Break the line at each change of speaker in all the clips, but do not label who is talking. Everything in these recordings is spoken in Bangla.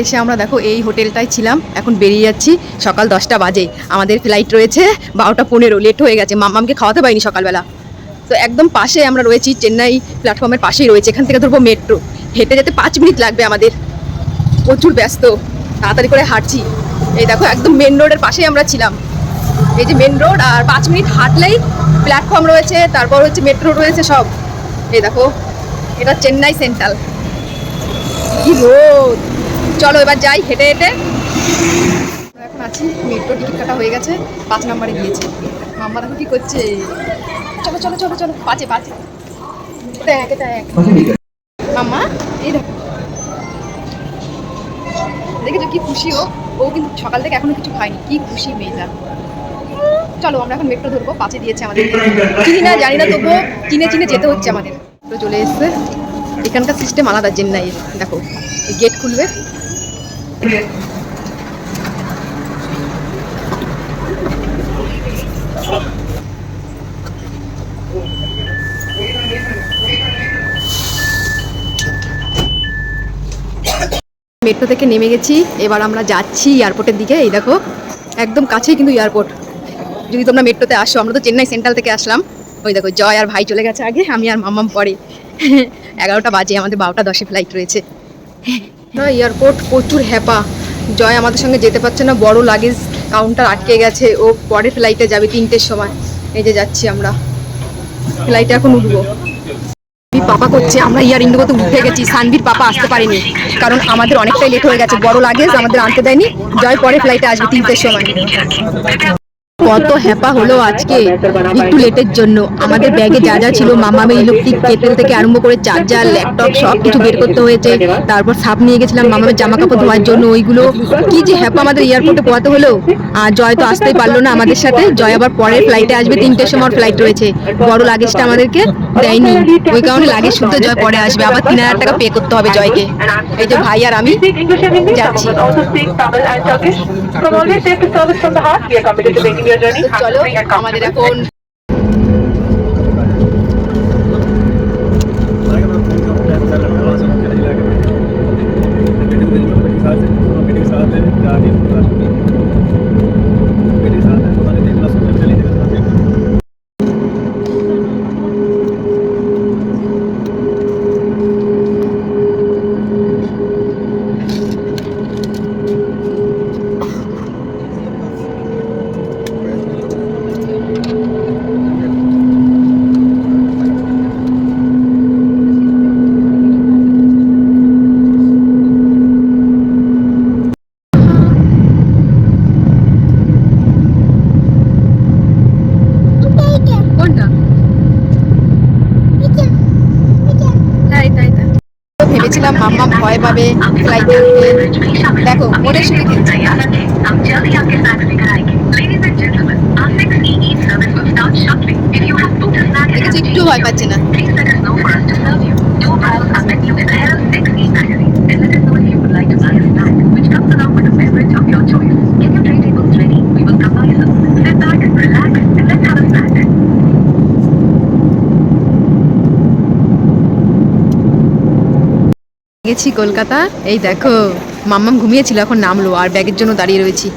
এসে আমরা দেখো এই হোটেলটায় ছিলাম, এখন বেরিয়ে যাচ্ছি, সকাল দশটা বাজে। আমাদের ফ্লাইট রয়েছে বারোটা পনেরো লেট হয়ে গেছে মামামকে খাওয়াতে পারিনি সকালবেলা। তো একদম পাশে আমরা রয়েছি, চেন্নাই প্ল্যাটফর্মের পাশেই রয়েছে, এখান থেকে ধরবো মেট্রো হেঁটে যেতে পাঁচ মিনিট লাগবে আমাদের। প্রচুর ব্যস্ত, তাড়াতাড়ি করে হাঁটছি। এই দেখো, একদম মেন রোডের পাশেই আমরা ছিলাম। এই যে মেন রোড আর পাঁচ মিনিট হাঁটলেই প্ল্যাটফর্ম রয়েছে, তারপর হচ্ছে মেট্রো রয়েছে সব। এই দেখো, এটা চেন্নাই সেন্ট্রাল কি রোদ চলো এবার যাই হেঁটে হেঁটে। এখন আছি মেট্রো টিকিট কাটা হয়ে গেছে, পাঁচ নম্বরে গিয়েছে। মাম্মা দেখো কি করছে। চলো চলো চলো চলো পাঁচে পাঁচে মাম্মা, এই দেখো। দেখেছ কি খুশি ও। ও কিন্তু সকাল থেকে এখনও কিছু খায়নি। কি খুশি মেয়েটা। চলো, আমরা এখন মেট্রো ধরবো। পাঁচে দিয়েছে আমাদের। চিনি না, জানি না তবুও চিনে চিনে যেতে হচ্ছে আমাদের। চলে এসছে। এখানকার সিস্টেম আলাদা, চেন্নাইয়ের। দেখো গেট খুলবে। মেট্রো থেকে নেমে গেছি, এবার আমরা যাচ্ছি এয়ারপোর্টের দিকে, এই দেখো, একদম কাছেই কিন্তু এয়ারপোর্ট। যদি তোমরা মেট্রোতে আসো, আমরা তো চেন্নাই সেন্ট্রাল থেকে আসলাম। ওই দেখো, জয় আর ভাই চলে গেছে আগে, আমি আর মাম্মাম পরে। এগারোটা বাজে, আমাদের বারোটা দশে ফ্লাইট রয়েছে। না, এয়ারপোর্ট প্রচুর হ্যাপা। জয় আমাদের সঙ্গে যেতে পারছে না, বড় লাগেজ কাউন্টার আটকে গেছে, ও পরে ফ্লাইটে যাবে তিনটের সময়। এই যে যাচ্ছি আমরা। ফ্লাইটে এখন উঠবো। পাপা করছে, আমরা ইয়ার ইন্ডিগোতে উঠে গেছি। সানভীর পাপা আসতে পারেনি, কারণ আমাদের অনেকটাই লেট হয়ে গেছে। বড় লাগেজ আমাদের আনতে দেয়নি। জয় পরে ফ্লাইটে আসবে তিনটের সময়। কত হ্যাপা হলো আজকে একটু লেটের জন্য আমাদের ব্যাগে যা যা ছিল মামামে ইলেকট্রিক কেটেল থেকে আরম্ভ করে চার্জার ল্যাপটপ সব কিছু বের করতে হয়েছে তারপর সাপ নিয়ে গেছিলাম মামামের জামা কাপড় ধোয়ার জন্য ওইগুলো কি যে হ্যাপা আমাদের এয়ারপোর্টে পোয়াতে হলো আর জয় তো আসতেই পারল না আমাদের সাথে জয় আবার পরের ফ্লাইটে আসবে তিনটের সময় ফ্লাইট রয়েছে বড় লাগেজটা আমাদেরকে দেয়নি ওই কারণে লাগেজ শুনতে জয় পরে আসবে আবার তিন হাজার টাকা পে করতে হবে জয়কে এই যে ভাই আর আমি যাচ্ছি চলো আমাদের এখন কোনটা বলেছিলাম মাম্মা ভয় পাবে ফ্লাইটে উঠে দেখো
মনে শুনে
কিন্তু একটু ভয় পাচ্ছি না। গেছি কলকাতা। এই দেখো, মাম্মাম ঘুমিয়েছিল, এখন নামলো, আর ব্যাগের জন্য দাঁড়িয়ে রয়েছি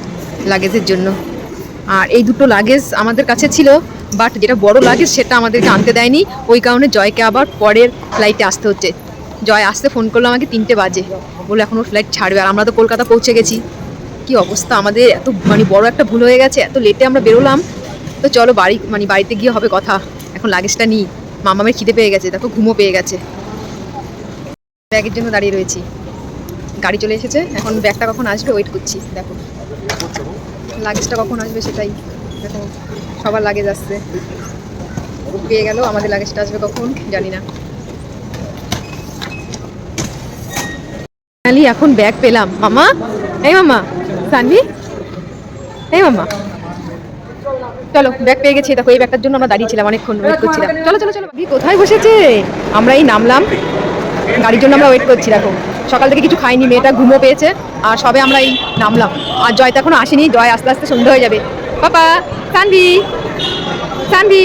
লাগেজের জন্য। আর এই দুটো লাগেজ আমাদের কাছে ছিল বাট যেটা বড় লাগেজ সেটা আমাদেরকে আনতে দেয়নি। ওই কারণে জয়কে আবার পরের ফ্লাইটে আসতে হচ্ছে। জয় আসতে ফোন করল আমাকে তিনটে বাজে। বলে এখন ওর ফ্লাইট ছাড়বে, আর আমরা তো কলকাতা পৌঁছে গেছি। কি অবস্থা, আমাদের এত মানে বড় একটা ভুল হয়ে গেছে, এত লেটে আমরা বেরোলাম। তো চলো বাড়ি মানে বাড়িতে গিয়ে হবে কথা। এখন লাগেজটা নিই। মামামের খিদে পেয়ে গেছে, দেখো ঘুমো পেয়ে গেছে। ব্যাগের জন্য দাঁড়িয়ে রয়েছি। গাড়ি চলে এসেছে। এখন ব্যাগটা কখন আসবে ওয়েট করছি, দেখো। লাগেজটা কখন আসবে সেটাই। দেখো, সবার লাগেজ আসছে। পেয়ে গেল, আমাদের লাগেজটা আসবে কখন, জানি না। এখন ব্যাগ পেলাম। মামা? এই মামা, সানভি? এই মামা। চলো ব্যাগ পেয়ে গেছি। দেখো, এই ব্যাগটার জন্য আমরা দাঁড়িয়েছিলাম অনেকক্ষণ ওয়েট করছিলাম। চলো চলো চলো। কোথায় বসেছে? আমরা এই নামলাম। গাড়ির জন্য আমরা ওয়েট করছি, দেখো। সকাল থেকে কিছু খাইনি, মেয়েটা ঘুমো পেয়েছে, আর সবে আমরা এই নামলাম। আর জয় তো এখনও আসেনি, জয় আস্তে আস্তে সন্ধ্যা হয়ে যাবে। পাপা, সানভি সানভি।